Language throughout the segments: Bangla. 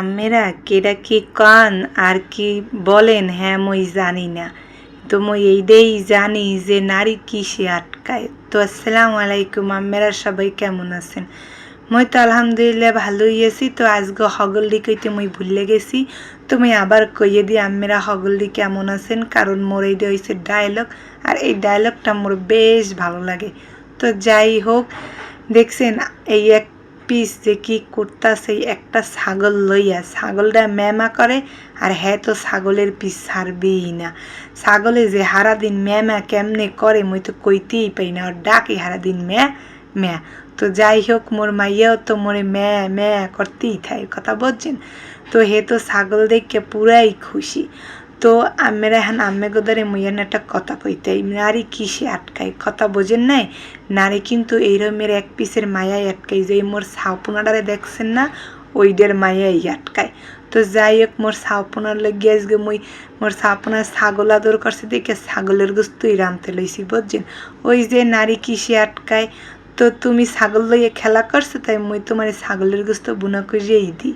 আমেরা কেডা কি কান আর কি বলেন? হ্যাঁ মই জানি না। তো মই এইটাই জানি যে নারী কিসে আটকায়। তো আসসালামু আলাইকুম, আম্মেরা সবাই কেমন আছেন? মই তো আলহামদুলিল্লাহ ভালোই আছি। তো আজকে হগলডি কইতে মই ভুলে গেছি। তো আবার কইয়ে দিই আমেরা হগলডি কেমন আছেন? কারণ মোর এইটা হয়েছে ডায়লগ আর এই ডায়লগটা মোর বেশ ভালো লাগে। তো যাই হোক, দেখছেন, এই এক পিস যে কি করতাছে একটা ছাগল লইয়া, ছাগলটা ম্যামা করে, আর হ্যাঁ তো ছাগলের পিস ছাড়বেই না। ছাগলে যে হারাদিন ম্যামা কেমনে করে, মই তো কইতেই পাই না আর ডাকে হারাদিন ম্যা ম্যা। তো যাই হোক, মোর মাইয়াও তো মোরে ম্যা ম্যা করতেই থাকে, কথা বলছেন? তো হে তো ছাগল দেখে পুরাই খুশি। তো আমেরা এখন আম্মে গোদারে মুইয়ান একটা কথা কইতে নারী কিসে আটকায়? কথা বোঝেন নাই? নারী কিন্তু এইরকমের এক পিসের মায়াই আটকায়, যে মোর সাউপুনাডারে দেখছেন না, ওইডের মায়াই আটকায়। তো যাই হোক মোর সাউপুনার লেগে আজকে মুই, মোর সাউপুনার ছাগল আদর করছে দেখে ছাগলের গোস্তই রামতে লইছি, বুঝছেন? ওই যে নারী কিসে আটকায়? তো তুমি ছাগল লইয়ে খেলা করছ, তাই মুই তোমার ছাগলের গোস্ত বুনা করিয়েই দিই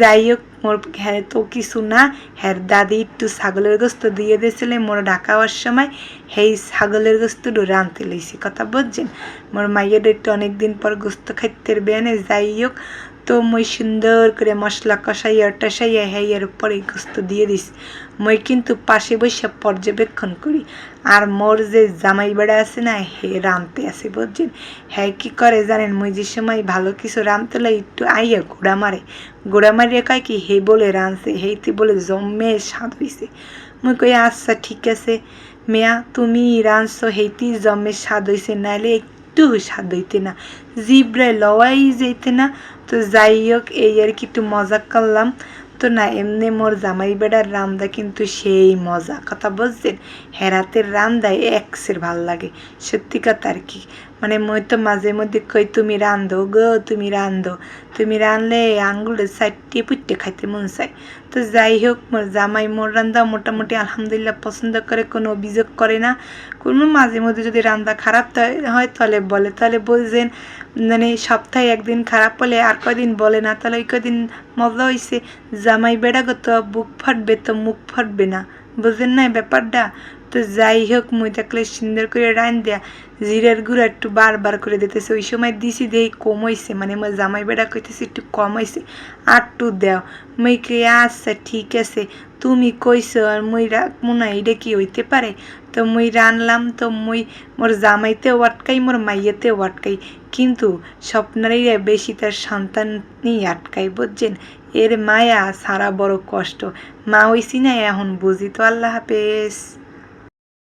যাই হোক মোর হ্যাঁ তো কিছু না হ্যার দাদি একটু ছাগলের গোস্ত দিয়ে দিয়েছিলে, মোর ঢাকা হওয়ার সময় সেই ছাগলের গোস্ত রানতে লইছি। কথা বুঝছেন? মোর মাইয়ের একটু অনেকদিন পর গোস্ত খাইতে বেনে যাই হোক তো মই সুন্দর করে মশলা কষাইয়া, টসাইয়া হ্যাইয়ার পরে গোস্ত দিয়ে দিস মই কিন্তু পাশে বসে পর্যবেক্ষণ করি। আর মোর যে জামাই বেড়া আছে না, হে রামতে আছে, বুঝছেন? হ্যাঁ কি করে জানেন, মই যে সময় ভালো কিছু রামতে লাই একটু আইয়া ঘোড়া মারে। গোড়া মারিয়া কয় কি হে বলে রানছে হেইতে বলে জমে স্বাদ হইছে। মই কই আচ্ছা ঠিক আছে। মেয়া, তুমি রানছো হেইতি জমে স্বাদ হইছে, নাইলে একটু স্বাদ হইতে না। জিব্রায় লওয়াই যেতে না। তো যাই হোক, এই আর কি একটু মজা করলাম। তো না, এমনি মোর জামাই বেড়ার রান্দা কিন্তু সেই মজা। কথা বলছেন হেরাতের রান্দায় একসের ভালো লাগে, সত্যি কথা আর কি। মানে মই তো মাঝে মধ্যে কই, তুমি রান্ধো গো, তুমি রান্ধো। তুমি রানলে আঙ্গুলে চারটে পুট্টে খাইতে মন চায়। তো যাই হোক, মোর জামাই মোর রান্দা মোটামুটি আলহামদুলিল্লাহ পছন্দ করে, কোনো অভিযোগ করে না। কোনো মাঝে মধ্যে যদি রান্দা খারাপ হয়, তাহলে বলে। তাহলে বলছেন মানে সপ্তাহে একদিন খারাপ হলে আর কদিন বলে না? তাহলে ওই কদিন মজা হয়েছে জামাই বেড়া তো, বুক ফাটবে তো মুখ ফাটবে না। বুঝলেন না ব্যাপারটা? তো যাই হোক মুই দেখলে সুন্দর করে রান দেয়া জিরের গুঁড়া একটু বারবার করে দিতেছে। ওই সময় দিছি দেই, কম হয়েছে মানে আমার জামাই বেড়া কইতেছে একটু কম হয়েছে আটটু দেও। মুই কে আচ্ছা ঠিক আছে। তুমি কইছো, আর মুই রাখব না এটা কি হইতে পারে? তো মুই রানলাম, তো মুই মোর জামাইতেও আটকাই, মোর মাইয়েতেও আটকাই। কিন্তু স্বপ্নারই বেশি তার সন্তানই আটকাই, বুঝছেন? এর মায়া সারা বড় কষ্ট। মা ওই সিনাই এখন বুঝি তো আল্লাহ হাফেজ।